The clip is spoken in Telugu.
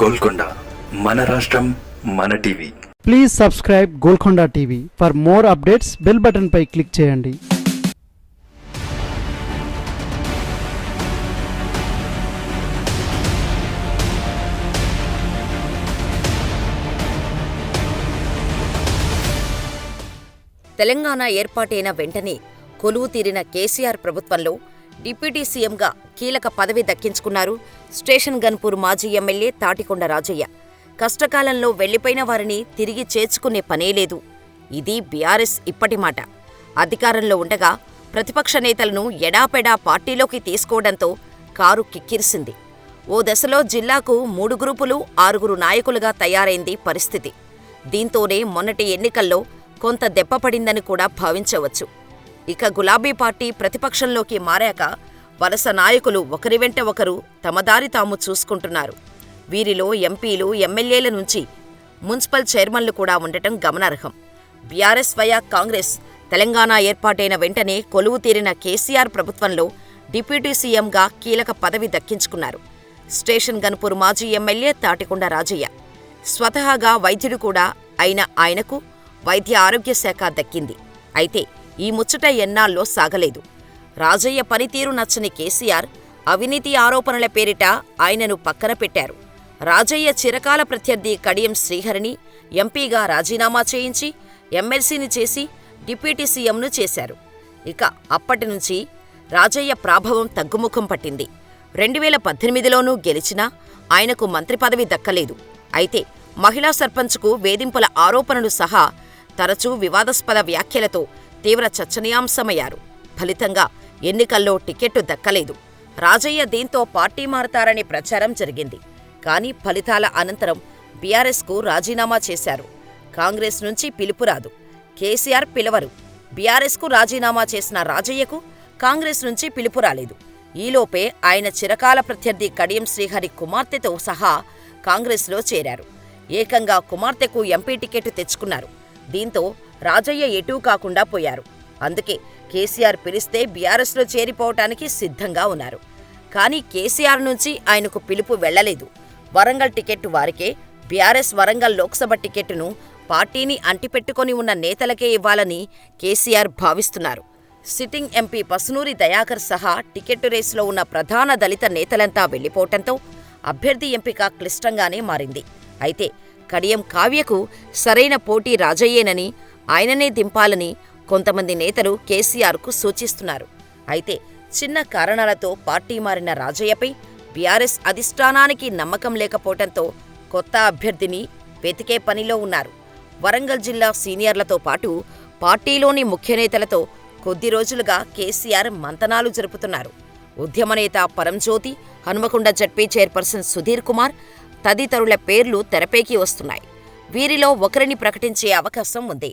గోల్కొండ మన రాష్ట్రం మన TV. Please subscribe Golconda TV for more updates bell button pi click చేయండి. తెలంగాణ ఏర్పాటైన వెంటనే కొలువు తీరిన కేసీఆర్ ప్రభుత్వంలో డిప్యూటీ సీఎంగా కీలక పదవి దక్కించుకున్నారు స్టేషన్ గన్పూర్ మాజీ ఎమ్మెల్యే తాటికొండ రాజయ్య. కష్టకాలంలో వెళ్ళిపోయిన వారిని తిరిగి చేర్చుకునే పనే లేదు. ఇది బీఆర్ఎస్ ఇప్పటి మాట. అధికారంలో ఉండగా ప్రతిపక్ష నేతలను ఎడాపెడా పార్టీలోకి తీసుకోవడంతో కారు కిక్కిరిసింది. ఓ దశలో జిల్లాకు మూడు గ్రూపులు ఆరుగురు నాయకులుగా తయారైంది పరిస్థితి. దీంతోనే మొన్నటి ఎన్నికల్లో కొంత దెబ్బపడిందని కూడా భావించవచ్చు. ఇక గులాబీ పార్టీ ప్రతిపక్షంలోకి మారాక వలస నాయకులు ఒకరి వెంట ఒకరు తమ దారి తాము చూసుకుంటున్నారు. వీరిలో ఎంపీలు ఎమ్మెల్యేల నుంచి మున్సిపల్ చైర్మన్లు కూడా ఉండటం గమనార్హం. బీఆర్ఎస్ వయా కాంగ్రెస్ తెలంగాణ ఏర్పాటైన వెంటనే కొలువు తీరిన కేసీఆర్ ప్రభుత్వంలో డిప్యూటీ సీఎంగా కీలక పదవి దక్కించుకున్నారు. స్టేషన్ గన్పూర్ మాజీ ఎమ్మెల్యే తాటికొండ రాజయ్య. స్వతహాగా వైద్యుడు కూడా అయిన ఆయనకు వైద్య ఆరోగ్య శాఖ దక్కింది. అయితే ఈ ముచ్చట ఎన్నాళ్ళలో సాగలేదు. రాజయ్య పనితీరు నచ్చని కేసీఆర్ అవినీతి ఆరోపణల పేరిట ఆయనను పక్కన పెట్టారు. రాజయ్య చిరకాల ప్రత్యర్థి కడియం శ్రీహరిని ఎంపీగా రాజీనామా చేయించి ఎమ్మెల్సీని చేసి డిప్యూటీ సీఎంను చేశారు. ఇక అప్పటి నుంచి రాజయ్య ప్రాభవం తగ్గుముఖం పట్టింది. రెండు వేల పద్దెనిమిదిలోనూ గెలిచినా ఆయనకు మంత్రి పదవి దక్కలేదు. అయితే మహిళా సర్పంచ్కు వేధింపుల ఆరోపణలు సహా తరచూ వివాదాస్పద వ్యాఖ్యలతో తీవ్ర చర్చనీయాంశమయ్యారు. ఫలితంగా ఎన్నికల్లో టికెట్టు దక్కలేదు. రాజయ్య దీంతో పార్టీ మారతారనే ప్రచారం జరిగింది. కానీ ఫలితాల అనంతరం బీఆర్ఎస్కు రాజీనామా చేశారు. కాంగ్రెస్ నుంచి పిలుపు రాదు. కేసీఆర్ పిలవరు. బీఆర్ఎస్కు రాజీనామా చేసిన రాజయ్యకు కాంగ్రెస్ నుంచి పిలుపు రాలేదు. ఈలోపే ఆయన చిరకాల ప్రత్యర్థి కడియం శ్రీహరి కుమార్తెతో సహా కాంగ్రెస్లో చేరారు. ఏకంగా కుమార్తెకు ఎంపీ టికెట్ తెచ్చుకున్నారు. దీంతో రాజయ్య ఎటూ కాకుండా పోయారు. అందుకే కేసీఆర్ పిలిస్తే బీఆర్ఎస్లో చేరిపోవటానికి సిద్ధంగా ఉన్నారు. కానీ కేసీఆర్ నుంచి ఆయనకు పిలుపు వెళ్ళలేదు వరంగల్ టికెట్ వారికే బీఆర్ఎస్ వరంగల్ లోక్సభ టికెట్టును పార్టీని అంటిపెట్టుకొని ఉన్న నేతలకే ఇవ్వాలని కేసీఆర్ భావిస్తున్నారు. సిట్టింగ్ ఎంపీ పసునూరి దయాకర్ సహా టికెట్టు రేసులో ఉన్న ప్రధాన దళిత నేతలంతా వెళ్ళిపోవటంతో అభ్యర్థి ఎంపిక క్లిష్టంగానే మారింది. అయితే కడియం కావ్యకు సరైన పోటీ రాజయ్యేనని ఆయననే దింపాలని కొంతమంది నేతలు కేసీఆర్కు సూచిస్తున్నారు. అయితే చిన్న కారణాలతో పార్టీ మారిన రాజయ్యపై బీఆర్ఎస్ అధిష్టానానికి నమ్మకం లేకపోవటంతో కొత్త అభ్యర్థిని వెతికే పనిలో ఉన్నారు. వరంగల్ జిల్లా సీనియర్లతో పాటు పార్టీలోని ముఖ్య నేతలతో కొద్ది రోజులుగా కేసీఆర్ మంతనాలు జరుపుతున్నారు. ఉద్యమ నేత పరంజ్యోతి హనుమకొండ జడ్పీ చైర్పర్సన్ సుధీర్ కుమార్ తదితరుల పేర్లు తెరపైకి వస్తున్నాయి. వీరిలో ఒకరిని ప్రకటించే అవకాశం ఉంది.